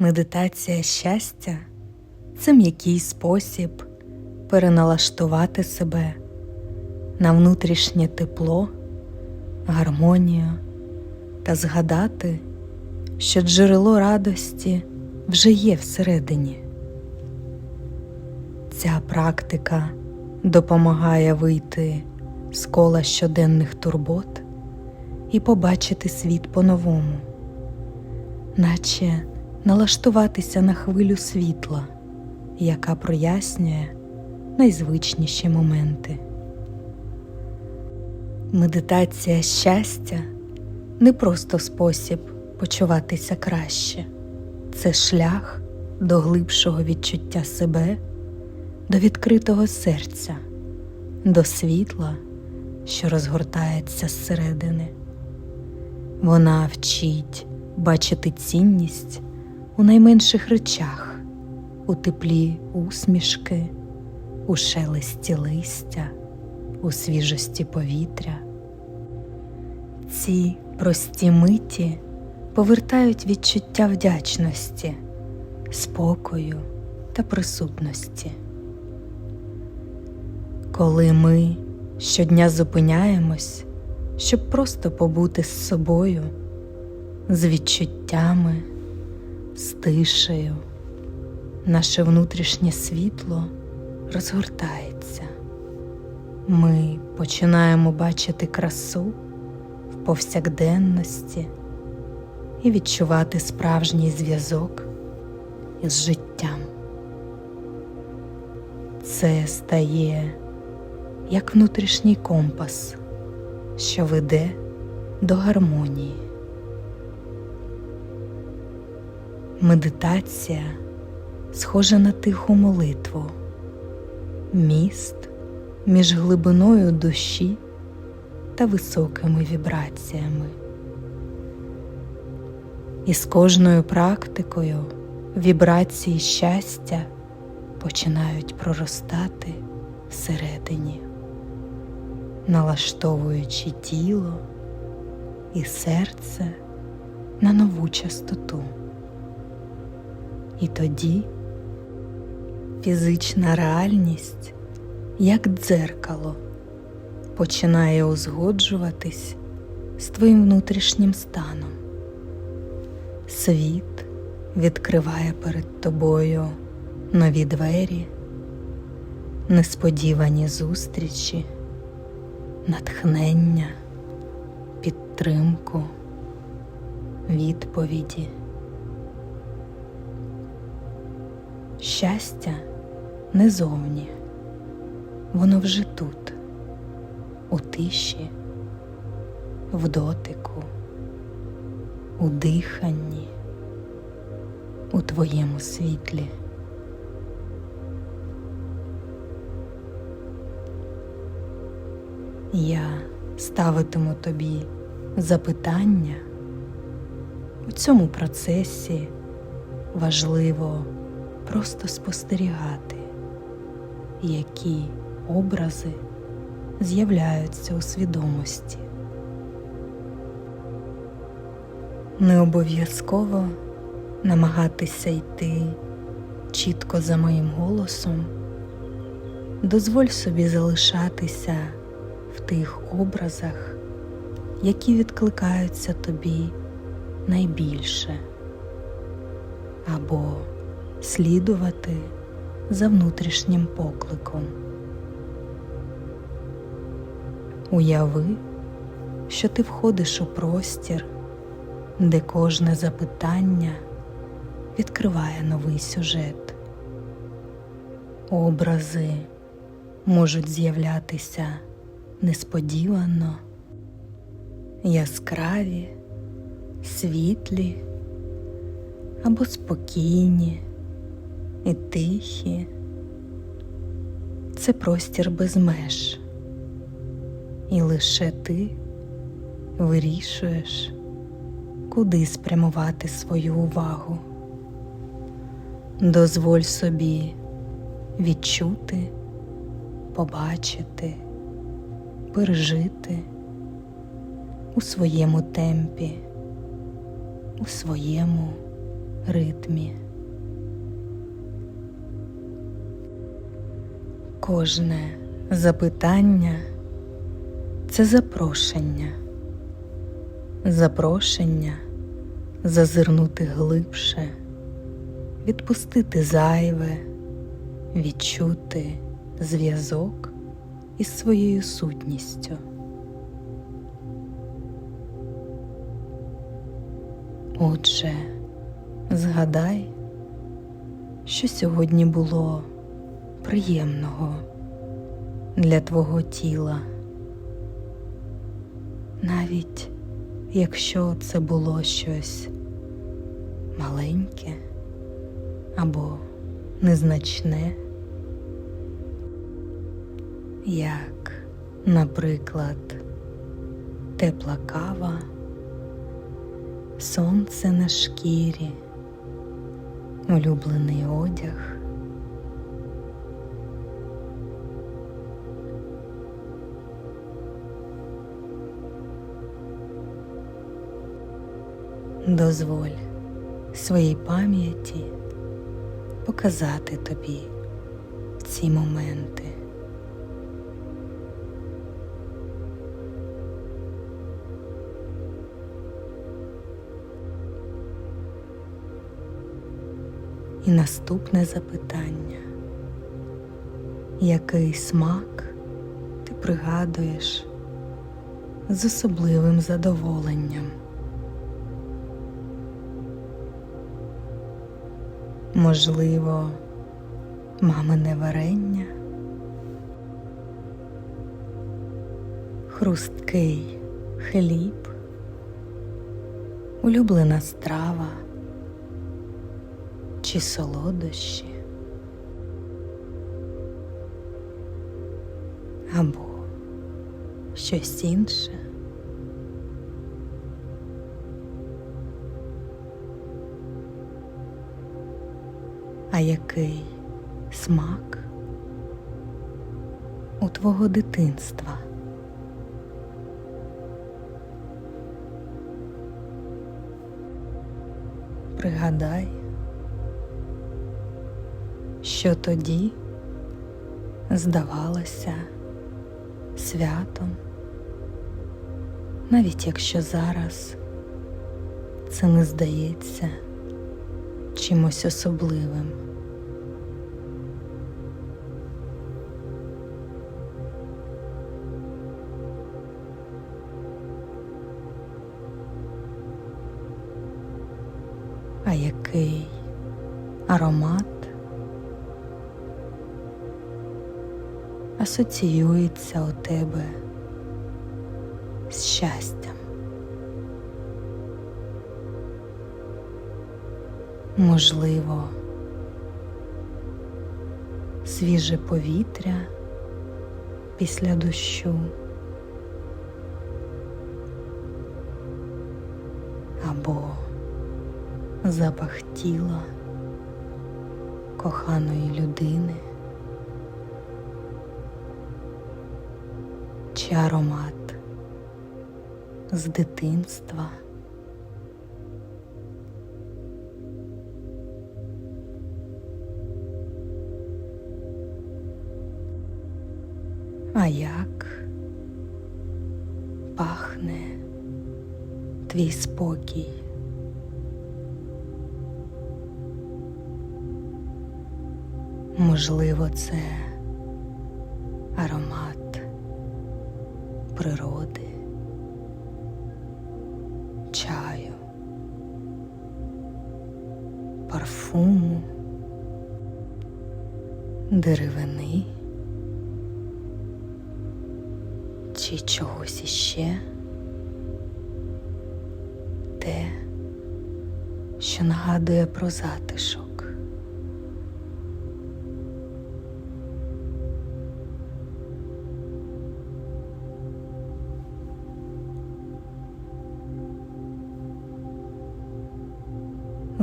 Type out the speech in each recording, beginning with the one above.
Медитація щастя це м'який спосіб переналаштувати себе на внутрішнє тепло, гармонію та згадати, що джерело радості вже є всередині. Ця практика допомагає вийти з кола щоденних турбот і побачити світ по-новому, наче налаштуватися на хвилю світла, яка прояснює найзвичніші моменти. Медитація щастя не просто спосіб почуватися краще, це шлях до глибшого відчуття себе, до відкритого серця, до світла, що розгортається зсередини. Вона вчить бачити цінність у найменших речах, у теплі усмішки, у шелесті листя, у свіжості повітря. Ці прості миті повертають відчуття вдячності, спокою та присутності. Коли ми щодня зупиняємось, щоб просто побути з собою, з відчуттями, з тишею, наше внутрішнє світло розгортається. Ми починаємо бачити красу в повсякденності і відчувати справжній зв'язок із життям. Це стає як внутрішній компас, що веде до гармонії. Медитація схожа на тиху молитву, міст між глибиною душі та високими вібраціями. І з кожною практикою вібрації щастя починають проростати всередині, налаштовуючи тіло і серце на нову частоту. І тоді фізична реальність, як дзеркало, починає узгоджуватись з твоїм внутрішнім станом. Світ відкриває перед тобою нові двері, несподівані зустрічі, натхнення, підтримку, відповіді. Щастя не зовні, воно вже тут, у тиші, в дотику, у диханні, у твоєму світлі. Я ставитиму тобі запитання у цьому процесі важливо просто спостерігати, які образи з'являються у свідомості. Не обов'язково намагатися йти чітко за моїм голосом, дозволь собі залишатися в тих образах, які відкликаються тобі найбільше, або слідувати за внутрішнім покликом. Уяви, що ти входиш у простір, де кожне запитання відкриває новий сюжет. Образи можуть з'являтися несподівано, яскраві, світлі або спокійні і тихі. Це простір без меж, і лише ти вирішуєш, куди спрямувати свою увагу. Дозволь собі відчути, побачити, пережити у своєму темпі, у своєму ритмі. Кожне запитання це запрошення, запрошення зазирнути глибше, відпустити зайве, відчути зв'язок із своєю сутністю. Отже, згадай, що сьогодні було приємного для твого тіла, навіть якщо це було щось маленьке або незначне, як, наприклад, тепла кава, сонце на шкірі, улюблений одяг. Дозволь своїй пам'яті показати тобі ці моменти. І наступне запитання. Який смак ти пригадуєш з особливим задоволенням? Можливо, мамине варення, хрусткий хліб, улюблена страва? Чи солодощі, або щось інше. А який смак у твого дитинства? Пригадай, що тоді здавалося святом, навіть якщо зараз це не здається чимось особливим. Аромат асоціюється у тебе з щастям? Можливо, свіже повітря після дощу або запах тіла коханої людини чи аромат з дитинства. А як пахне твій спокій? Можливо, це аромат природи, чаю, парфуму, деревини чи чогось іще те, що нагадує про затишок.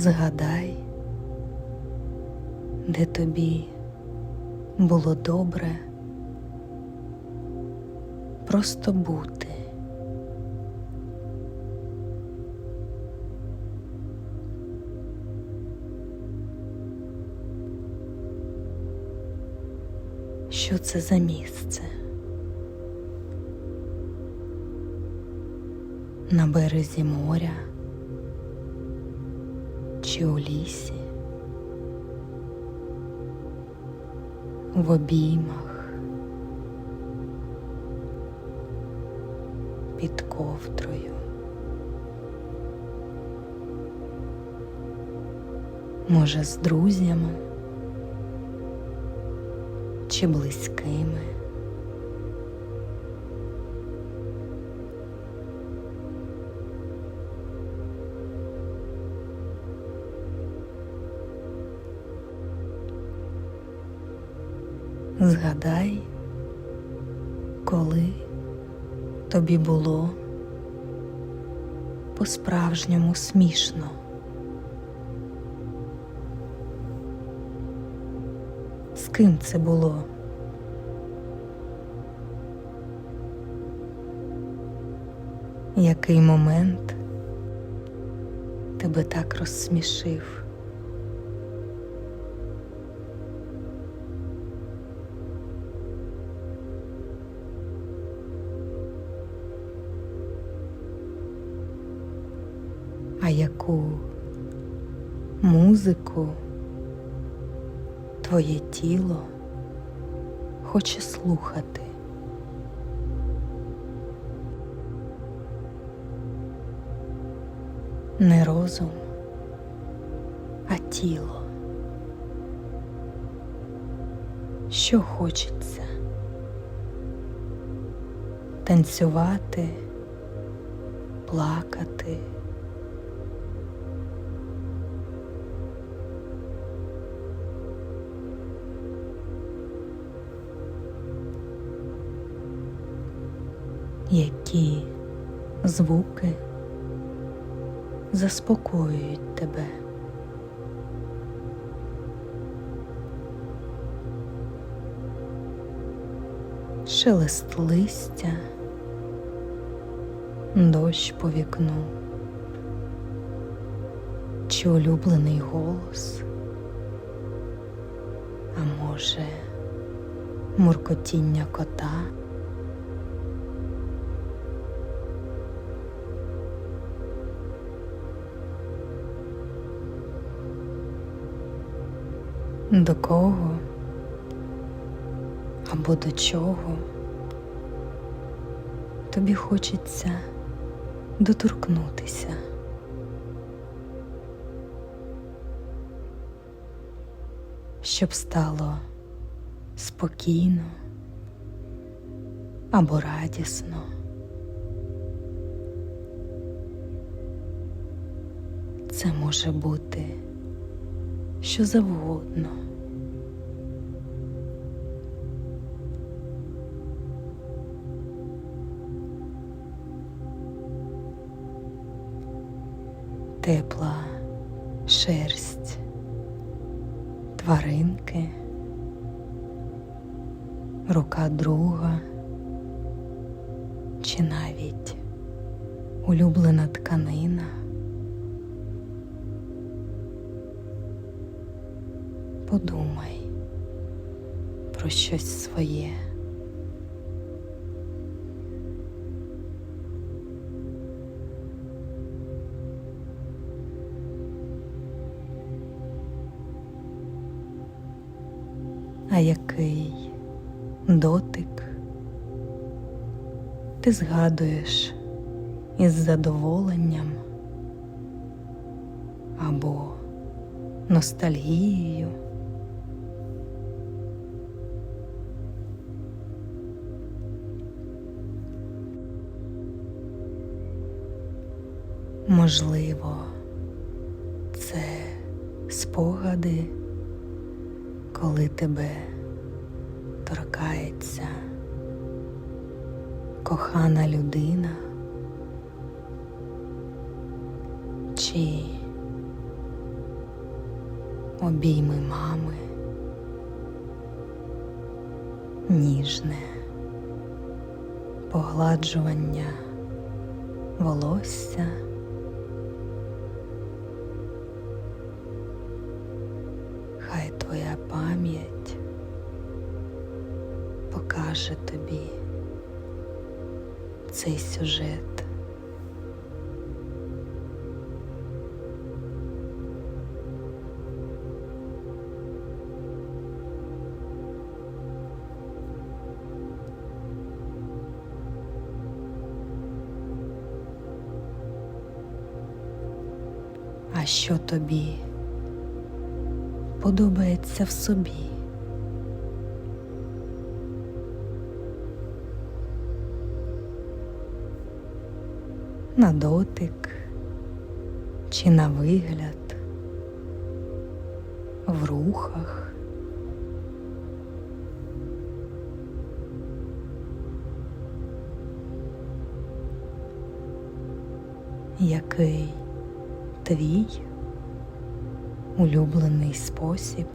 згадай, де тобі було добре просто бути. Що це за місце? На березі моря чи у лісі, в обіймах, під ковдрою. Може, з друзями чи близькими. Згадай, коли тобі було по-справжньому смішно. З ким це було? Який момент тебе так розсмішив? Музику твоє тіло хоче слухати? Не розум, а тіло. Що хочеться? Танцювати, плакати. Які звуки заспокоюють тебе. Шелест листя, дощ по вікну, чи улюблений голос, а може, муркотіння кота. До кого або до чого тобі хочеться доторкнутися. Щоб стало спокійно або радісно. Це може бути що завгодно. Тепла А який дотик ти згадуєш із задоволенням або ностальгією? Можливо, це спогади, коли тебе торкається кохана людина, чи обійми мами, ніжне погладжування волосся. Каже тобі цей сюжет. А що тобі подобається в собі? На дотик чи на вигляд, в рухах. Який твій улюблений спосіб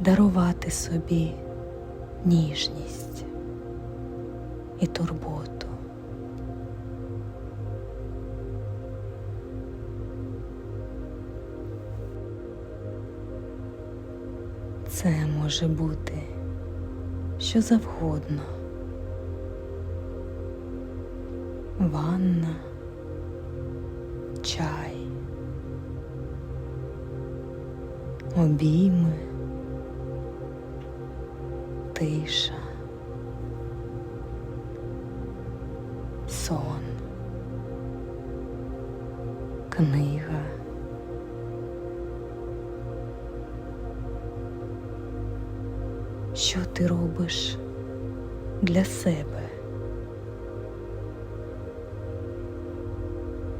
дарувати собі ніжність і турботу. Це може бути що завгодно. Ванна, чай, обійми, тиша, сон, книга. Що ти робиш для себе?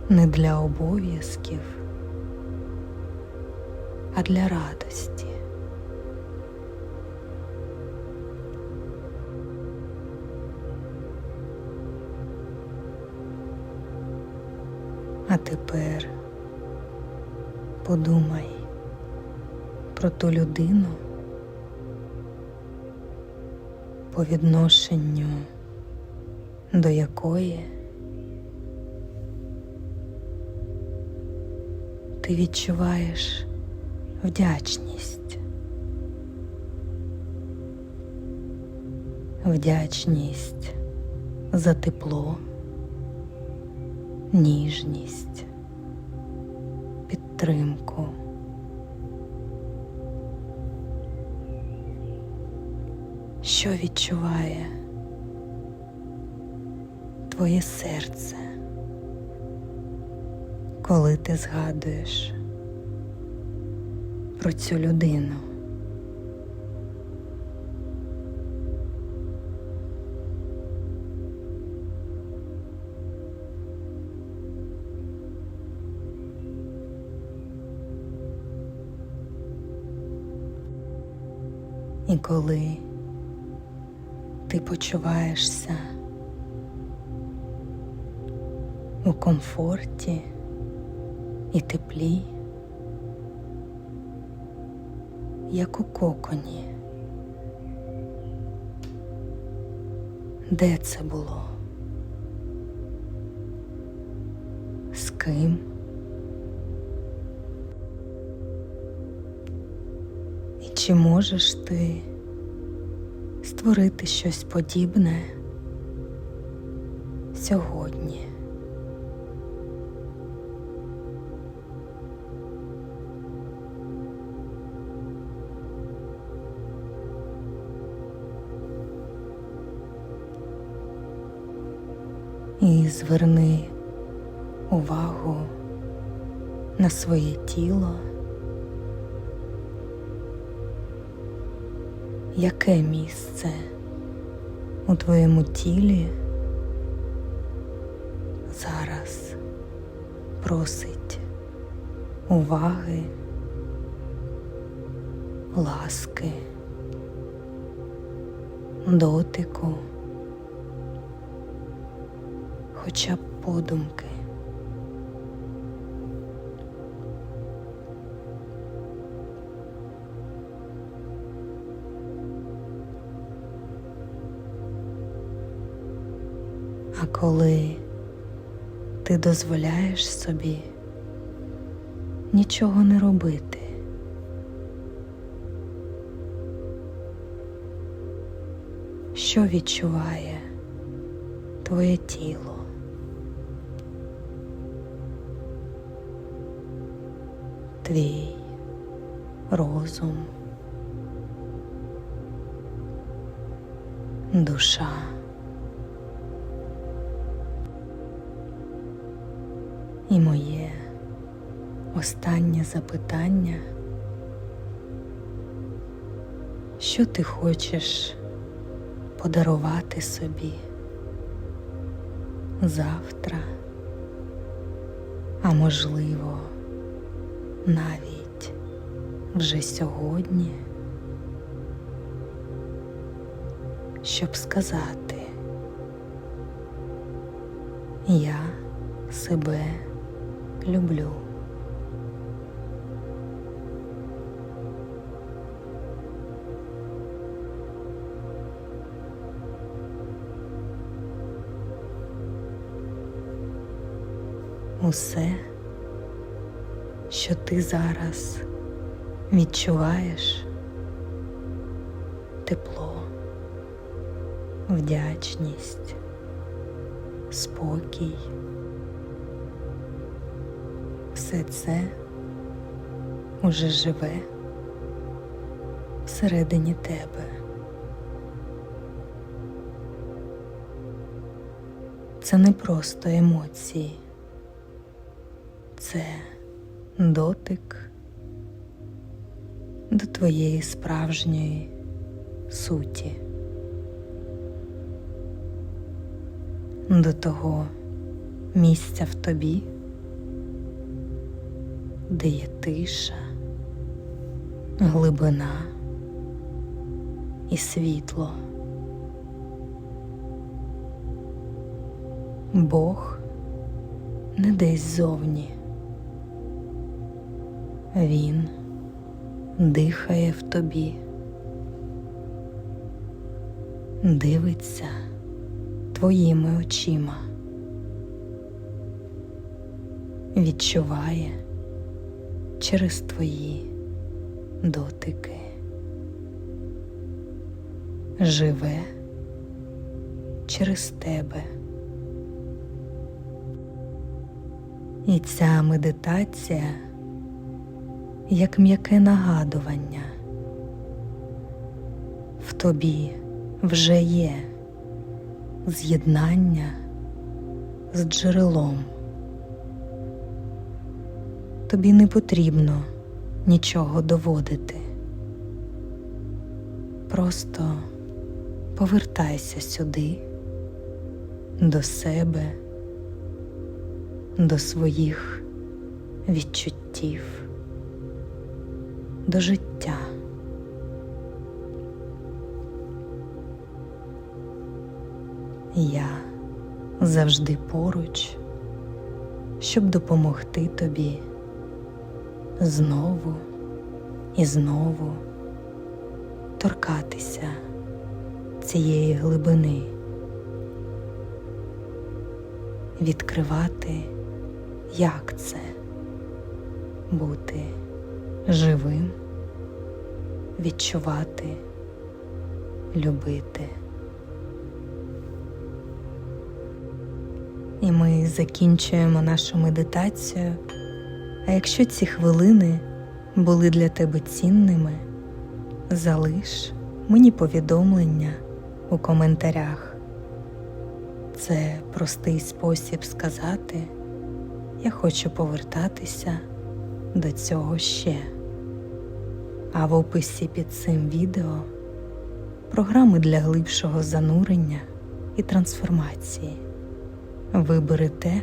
Не для обов'язків, а для радості. А тепер подумай про ту людину, по відношенню до якої ти відчуваєш вдячність. Вдячність за тепло, ніжність, підтримку. Що відчуває твоє серце, коли ти згадуєш про цю людину? І коли ти почуваєшся у комфорті і теплі, як у коконі. Де це було? З ким? І чи можеш ти створити щось подібне сьогодні? І зверни увагу на своє тіло. Яке місце у твоєму тілі зараз просить уваги, ласки, дотику, хоча б подумки. Коли ти дозволяєш собі нічого не робити, що відчуває твоє тіло. Твій розум, душа. І моє останнє запитання, що ти хочеш подарувати собі завтра, а можливо, навіть вже сьогодні, щоб сказати, я себе люблю. Усе, що ти зараз відчуваєш тепло, вдячність, спокій. Все це уже живе всередині тебе. Це не просто емоції, це дотик до твоєї справжньої суті, до того місця в тобі де є тиша, глибина і світло. Бог не десь зовні. Він дихає в тобі, дивиться твоїми очима, відчуває через твої дотики. Живе через тебе. І ця медитація як м'яке нагадування. В тобі вже є з'єднання з джерелом тобі не потрібно нічого доводити. Просто повертайся сюди, до себе, до своїх відчуттів, до життя. Я завжди поруч, щоб допомогти тобі знову і знову торкатися цієї глибини, відкривати, як це бути живим, відчувати, любити. І ми закінчуємо нашу медитацію. А якщо ці хвилини були для тебе цінними, залиш мені повідомлення у коментарях. Це простий спосіб сказати, я хочу повертатися до цього ще. А в описі під цим відео програми для глибшого занурення і трансформації. Вибери те,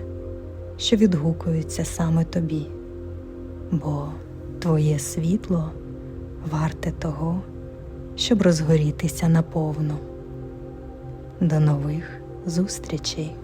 що відгукується саме тобі бо твоє світло варте того, щоб розгорітися наповну. До нових зустрічей!